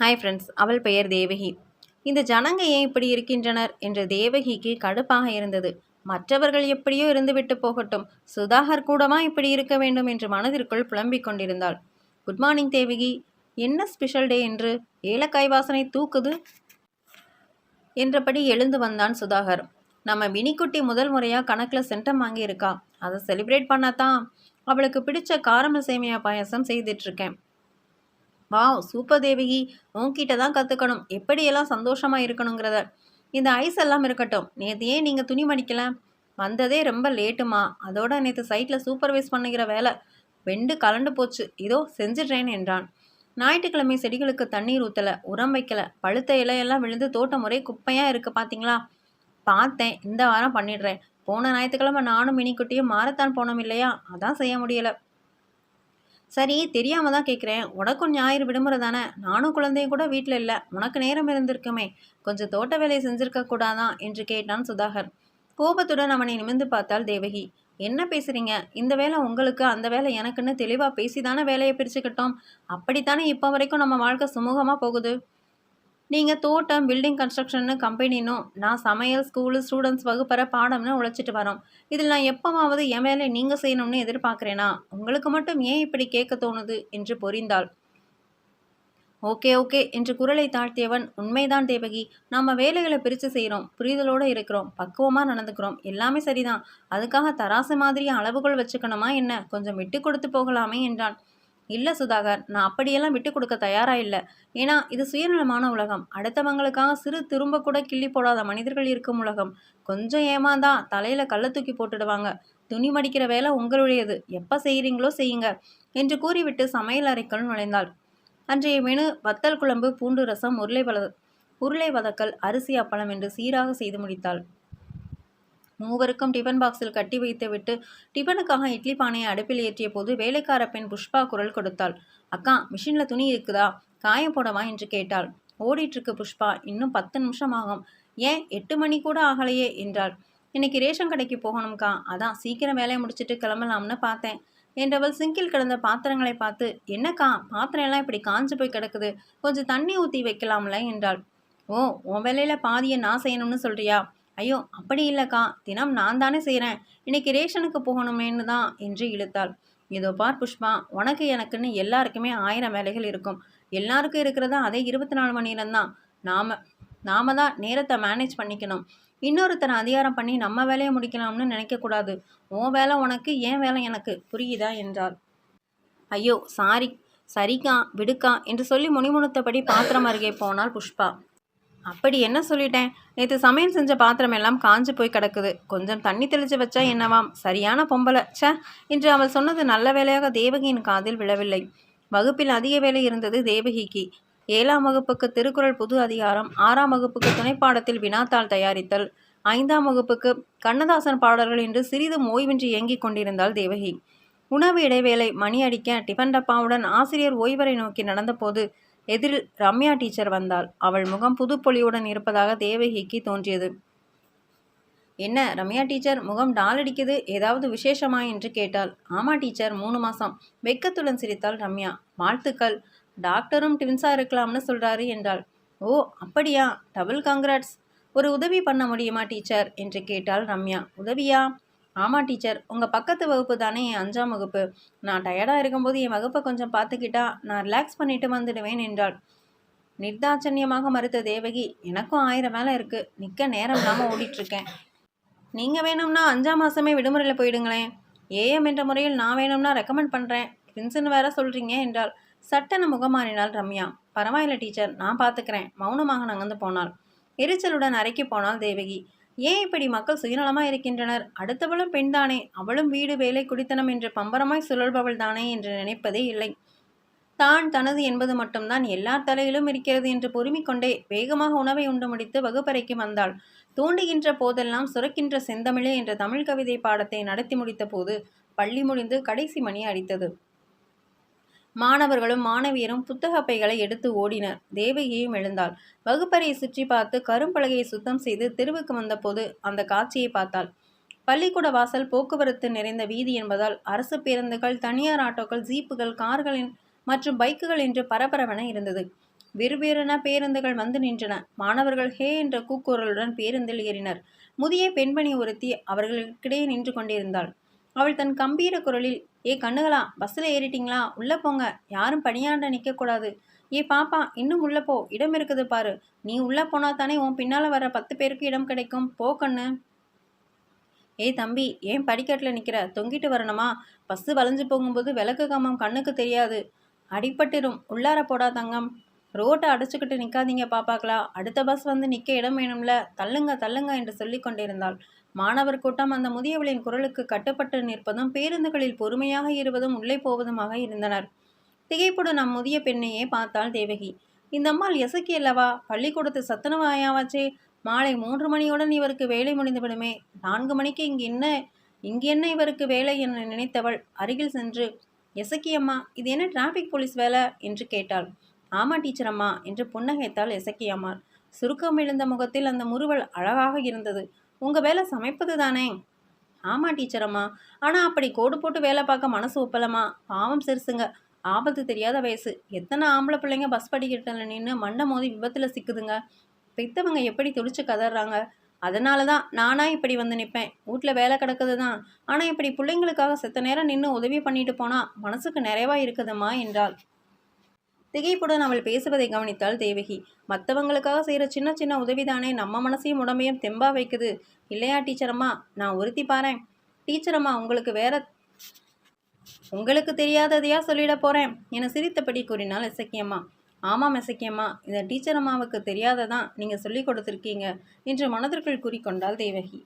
Hi friends அவள் பெயர் தேவகி. இந்த ஜனங்க ஏன் இப்படி இருக்கின்றனர்? என்று தேவகிக்கு கடுப்பாக இருந்தது. மற்றவர்கள் எப்படியோ இருந்துவிட்டு போகட்டும். சுதாகர் கூடவா இப்படி இருக்க வேண்டும் என்று மனதிற்குள் புலம்பிக் கொண்டிருந்தாள். Good morning Devaki. என்ன ஸ்பெஷல் டே என்று ஏலக்காய் வாசனை தூக்குது? என்றபடி எழுந்து வந்தான் சுதாகர். நம்ம வினிக்குட்டி முதல் முறையாக கணக்கில் சென்டம் வாங்கியிருக்கா. அதை செலிப்ரேட் பண்ணத்தான். அவளுக்கு பிடிச்ச காரமல் சேமியா பாயசம் செய்துட்ருக்கேன் வாவ் சூப்பர் தேவகி. உன்கிட்ட தான் கற்றுக்கணும் எப்படியெல்லாம் சந்தோஷமாக இருக்கணுங்கிறத. இந்த ஐஸ் எல்லாம் இருக்கட்டும். நேற்று ஏன் நீங்கள் துணி மடிக்கல? வந்ததே ரொம்ப லேட்டுமா அதோட நேற்று சைட்டில் சூப்பர்வைஸ் பண்ணுகிற வேலை. வெண்டு கலண்டு போச்சு. இதோ செஞ்சிடுறேன் என்றான். ஞாயிற்றுக்கிழமை செடிகளுக்கு தண்ணீர் ஊற்றலை உரம் வைக்கல. பழுத்த இலையெல்லாம் விழுந்து தோட்டம் முறை குப்பையாக இருக்குது பார்த்தீங்களா பார்த்தேன். இந்த வாரம் பண்ணிடுறேன். போன ஞாயிற்றுக்கிழமை நானும் மினிக்குட்டியும் மாரத்தான் போனோம் இல்லையா? அதான் செய்ய முடியலை. சரி தெரியாம தான் கேட்குறேன் உனக்கும் ஞாயிறு விடுமுறை தானே? நானும் குழந்தையும் கூட வீட்டில் இல்லை. உனக்கு நேரம் இருந்திருக்குமே. கொஞ்சம் தோட்ட வேலையை செஞ்சிருக்க கூடாதான் என்று கேட்டான் சுதாகர். கோபத்துடன் அவனை நிமிர்ந்து பார்த்தாள் தேவகி. என்ன பேசுறீங்க? இந்த வேலை உங்களுக்கு அந்த வேலை எனக்குன்னு தெளிவாக பேசி தானே வேலையை பிரிச்சுக்கிட்டோம்? அப்படித்தானே இப்போ வரைக்கும் நம்ம வாழ்க்கை சுமூகமாக போகுது? நீங்கள் தோட்டம் பில்டிங் கன்ஸ்ட்ரக்ஷன்னு கம்பெனினும் நான் சமையல் ஸ்கூலு ஸ்டூடெண்ட்ஸ் வகுப்பற பாடம்னு உழைச்சிட்டு வரோம். இதில் நான் எப்போவாவது என் வேலை நீங்கள் செய்யணும்னு எதிர்பார்க்குறேனா? உங்களுக்கு மட்டும் ஏன் இப்படி கேட்க தோணுது? என்று பொறிந்தாள் ஓகே ஓகே என்று குரலை தாழ்த்தியவன் உண்மைதான் தேவகி. நம்ம வேலைகளை பிரித்து செய்கிறோம் புரிதலோடு இருக்கிறோம் பக்குவமாக நடந்துக்கிறோம். எல்லாமே சரிதான். அதுக்காக தராசு மாதிரி அளவுகள் வச்சுக்கணுமா என்ன? கொஞ்சம் விட்டு கொடுத்து போகலாமே என்றான். இல்லை சுதாகர் நான் அப்படியெல்லாம் விட்டு கொடுக்க தயாராக இல்லை. ஏன்னா இது சுயநலமான உலகம். அடுத்தவங்களுக்காக சிறு திரும்ப கூட கிள்ளி போடாத மனிதர்கள் இருக்கும் உலகம். கொஞ்சம் ஏமாந்தா தலையில் கள்ள தூக்கி போட்டுடுவாங்க. துணி மடிக்கிற வேலை உங்களுடையது. எப்போ செய்கிறீங்களோ செய்யுங்க என்று கூறிவிட்டு சமையல் அறைக்குள் நுழைந்தாள். அன்றைய மெனு வத்தல் குழம்பு பூண்டு ரசம் உருளை வத உருளை வதக்கல் அரிசி அப்பளம் என்று சீராக செய்து முடித்தாள். மூவருக்கும் டிஃபன் பாக்ஸில் கட்டி வைத்துவிட்டு டிஃபனுக்காக இட்லி பானையை அடுப்பில் ஏற்றிய போது வேலைக்கார பெண் புஷ்பா குரல் கொடுத்தாள். அக்கா மிஷினில் துணி இருக்குதா? காயம் போடவா? என்று கேட்டாள். ஓடிட்டுருக்கு புஷ்பா. இன்னும் பத்து நிமிஷம் ஆகும் ஏன்? எட்டு மணி கூட ஆகலையே என்றாள். இன்னைக்கு ரேஷன் கடைக்கு போகணும்க்கா. அதான் சீக்கிரம் வேலையை முடிச்சுட்டு கிளம்பலாம்னு பார்த்தேன். என்றவள் சிங்கில் கிடந்த பாத்திரங்களை பார்த்து என்னக்கா பாத்திரம் எல்லாம் இப்படி காஞ்சு போய் கிடக்குது. கொஞ்சம் தண்ணி ஊற்றி வைக்கலாம்ல என்றாள். ஓ உன் வேலையில் பாதியை நான் செய்யணும்னு சொல்றியா? ஐயோ அப்படி இல்லைக்கா. தினம் நான் தானே செய்கிறேன் இன்னைக்கு ரேஷனுக்கு போகணுமேன்னு தான் என்று இழுத்தாள். இதோ பார் புஷ்பா உனக்கு எனக்குன்னு எல்லாருக்குமே ஆயிரம் வேலைகள் இருக்கும். எல்லாருக்கும் இருக்கிறதா அதே இருபத்தி நாலு மணி நேரம்தான். நாம நாம தான் நேரத்தை மேனேஜ் பண்ணிக்கணும். இன்னொருத்தனை அதிகாரம் பண்ணி நம்ம வேலையை முடிக்கலாம்னு நினைக்கக்கூடாது. உன் வேலை உனக்கு ஏன் வேலை எனக்கு. புரியுதா? என்றார் ஐயோ சாரி சரிக்கா விடுக்கா என்று சொல்லி முணிமுணுத்தபடி பாத்திரம் அருகே போனாள் புஷ்பா. அப்படி என்ன சொல்லிட்டேன்? நேற்று சமையல் செஞ்ச பாத்திரம் எல்லாம் காஞ்சு போய் கிடக்குது. கொஞ்சம் தண்ணி தெளிச்சு வச்சா என்னவாம்? சரியான பொம்பளை. ச்சே! இன்று அவள் சொன்னது நல்ல வேலையாக தேவகியின் காதில் விழவில்லை. வகுப்பில் அதிக வேலை இருந்தது தேவகிக்கு. ஏழாம் வகுப்புக்கு திருக்குறள் புது அதிகாரம் ஆறாம் வகுப்புக்கு துணைப்பாடத்தில் வினாத்தாள் தயாரித்தல் ஐந்தாம் வகுப்புக்கு கண்ணதாசன் பாடல்கள் என்று சிறிதும் ஓய்வின்றி இயங்கிக் கொண்டிருந்தாள் தேவகி. உணவு இடைவேளை மணி அடிக்க டிஃபன் டப்பாவுடன் ஆசிரியர் ஓய்வரை நோக்கி நடந்தபோது எதிரில் ரம்யா டீச்சர் வந்தாள். அவள் முகம் புதுப்பொலியுடன் இருப்பதாக தேவகிக்கு தோன்றியது. என்ன ரம்யா டீச்சர் முகம் டால் அடிக்குது ஏதாவது விசேஷமா? என்று கேட்டாள். ஆமா டீச்சர் மூணு மாசம். வெக்கத்துடன் சிரித்தாள் ரம்யா. வாழ்த்துக்கள். டாக்டரும் டிவின்ஸா இருக்கலாம்னு சொல்றாரு என்றாள். ஓ அப்படியா? Double congrats. ஒரு உதவி பண்ண முடியுமா டீச்சர்? என்று கேட்டாள் ரம்யா. உதவியா? ஆமாம் டீச்சர். உங்கள் பக்கத்து வகுப்பு தானே என் அஞ்சாம் வகுப்பு. நான் டயர்டாக இருக்கும்போது என் வகுப்பை கொஞ்சம் பார்த்துக்கிட்டா நான் ரிலாக்ஸ் பண்ணிட்டு வந்துடுவேன் என்றாள். நிர்தாச்சன்யமாக மறுத்த தேவகி எனக்கும் ஆயிரம் வேலை இருக்குது நிற்க நேரம் இல்லாமல் ஓடிட்டுருக்கேன். நீங்கள் வேணும்னா அஞ்சாம் மாதமே விடுமுறையில் போயிடுங்களேன். ஏஎம் என்ற முறையில் நான் வேணும்னா ரெக்கமெண்ட் பண்ணுறேன் பிரின்ஸுன்னு வேற சொல்கிறீங்க என்றால் சட்டன முகமாறினாள் ரம்யா. பரவாயில்ல டீச்சர். நான் பார்த்துக்கிறேன். மௌனமாக நகர்ந்து போனாள். எரிச்சலுடன் அறைக்கு போனாள் தேவகி. ஏன் இப்படி மக்கள் சுயநலமாக இருக்கின்றனர்? அடுத்தவளும் பெண்தானே அவளும் வீடு வேலை குடித்தனம் என்று பம்பரமாய் சுழல்பவள் தானே என்று நினைப்பதே இல்லை. தான் தனது என்பது மட்டும்தான் எல்லார் தலையிலும் இருக்கிறது என்று பொறுமிக்கொண்டே வேகமாக உணவை உண்டு முடித்து வகுப்பறைக்கு வந்தாள். தூண்டுகின்ற போதெல்லாம் சுரக்கின்ற செந்தமிழே என்ற தமிழ் கவிதை பாடத்தை நடத்தி முடித்த போது பள்ளி முடிந்து கடைசி மணி அடித்தது. மாணவர்களும் மாணவியரும் புத்தக பைகளை எடுத்து ஓடினர். தேவகியும் எழுந்தாள். வகுப்பறையை சுற்றி பார்த்து கரும்பலகையை சுத்தம் செய்து தெருவுக்கு வந்தபோது அந்த காட்சியை பார்த்தாள். பள்ளிக்கூட வாசல் போக்குவரத்து நிறைந்த வீதி என்பதால் அரசு பேருந்துகள் தனியார் ஆட்டோக்கள் ஜீப்புகள் கார்களின் மற்றும் பைக்குகள் என்று பரபரவென இருந்தது. விறுவிறுன பேருந்துகள் வந்து நின்றன. மாணவர்கள் ஹே என்ற கூக்குரலுடன் பேருந்தில் ஏறினர். முதிய பெண்மணி ஒருத்தி அவர்களுக்கிடையே நின்று கொண்டிருந்தாள். அவள் தன் கம்பீர குரலில் ஏ கண்ணுகளா பஸ்ஸில் ஏறிட்டிங்களா? உள்ளே போங்க. யாரும் பணியாண்ட நிற்கக்கூடாது ஏ பாப்பா இன்னும் உள்ளே போ. இடம் இருக்குது பாரு. நீ உள்ளே போனால் தானே உன் பின்னால் வர பத்து பேருக்கு இடம் கிடைக்கும். போ கண்ணு. ஏய் தம்பி ஏன் படிக்கட்டில் நிற்கிற தொங்கிட்டு வரணுமா? பஸ்ஸு வளைஞ்சு போகும்போது விளக்கு கம்பம் கண்ணுக்கு தெரியாது. அடிபட்டுரும். உள்ளார போடா தங்கம். ரோட்டை அடைச்சிக்கிட்டு நிற்காதீங்க பாப்பாக்களா. அடுத்த பஸ் வந்து நிற்க இடம் வேணும்ல. தள்ளுங்க தள்ளுங்க என்று சொல்லி கொண்டிருந்தாள். மாணவர் கூட்டம் அந்த முதியவளின் குரலுக்கு கட்டுப்பட்டு நிற்பதும் பேருந்துகளில் பொறுமையாக இருவதும் உள்ளே போவதுமாக இருந்தனர். திகைப்புடன் நம் முதிய பெண்ணையே பார்த்தாள் தேவகி. இந்த அம்மாள் எசக்கி அல்லவா பள்ளிக்கூடத்து சத்தனவாயாவாச்சே மாலை மூன்று மணியுடன் இவருக்கு வேலை முடிந்துவிடுமே நான்கு மணிக்கு இங்கு என்ன? இங்கு என்ன இவருக்கு வேலை? என நினைத்தவள் அருகில் சென்று எசக்கி அம்மா இது என்ன டிராஃபிக் போலீஸ் வேலை? என்று கேட்டாள். ஆமா டீச்சர் அம்மா என்று புன்னகைத்தாள் எசக்கியம்மாள் சுருக்கம் எழுந்த முகத்தில் அந்த முறுவல் அழகாக இருந்தது. உங்கள் வேலை சமைப்பது தானே? ஆமாம் டீச்சர் அம்மா. ஆனால் அப்படி கோடு போட்டு வேலை பார்க்க மனசு ஒப்பலமா? பாவம் சிறுசுங்க. ஆபத்து தெரியாத வயசு. எத்தனை ஆம்பளை பிள்ளைங்க பஸ் படிக்கட்டில் நின்று மண்டை மோதி விபத்தில் சிக்குதுங்க. பெத்தவங்க எப்படி துடிச்சு கதறாங்க? அதனால தான் நானாக இப்படி வந்து நிற்பேன் வீட்டில் வேலை கிடக்குது தான் ஆனால் இப்படி பிள்ளைங்களுக்காக செத்த நேரம் நின்று உதவி பண்ணிட்டு போனால் மனசுக்கு நிறைவாக இருக்குதும்மா என்றாள். திகைப்புடன் அவள் பேசுவதை கவனித்தாள் தேவகி மற்றவங்களுக்காக செய்கிற சின்ன சின்ன உதவிதானே? நம்ம மனசையும் உடம்பையும் தெம்பா வைக்குது. இல்லையா டீச்சரம்மா நான் ஒருத்தி பாரேன். டீச்சரம்மா உங்களுக்கு வேற உங்களுக்கு தெரியாததையா சொல்லிட போறேன். என சிரித்தபடி கூறினாள் இசக்கியம்மா ஆமாம் இசக்கியம்மா இந்த டீச்சர் அம்மாவுக்கு தெரியாததான் நீங்கள் சொல்லி கொடுத்துருக்கீங்க என்று மனதிற்குள் கூறிக்கொண்டாள் தேவகி.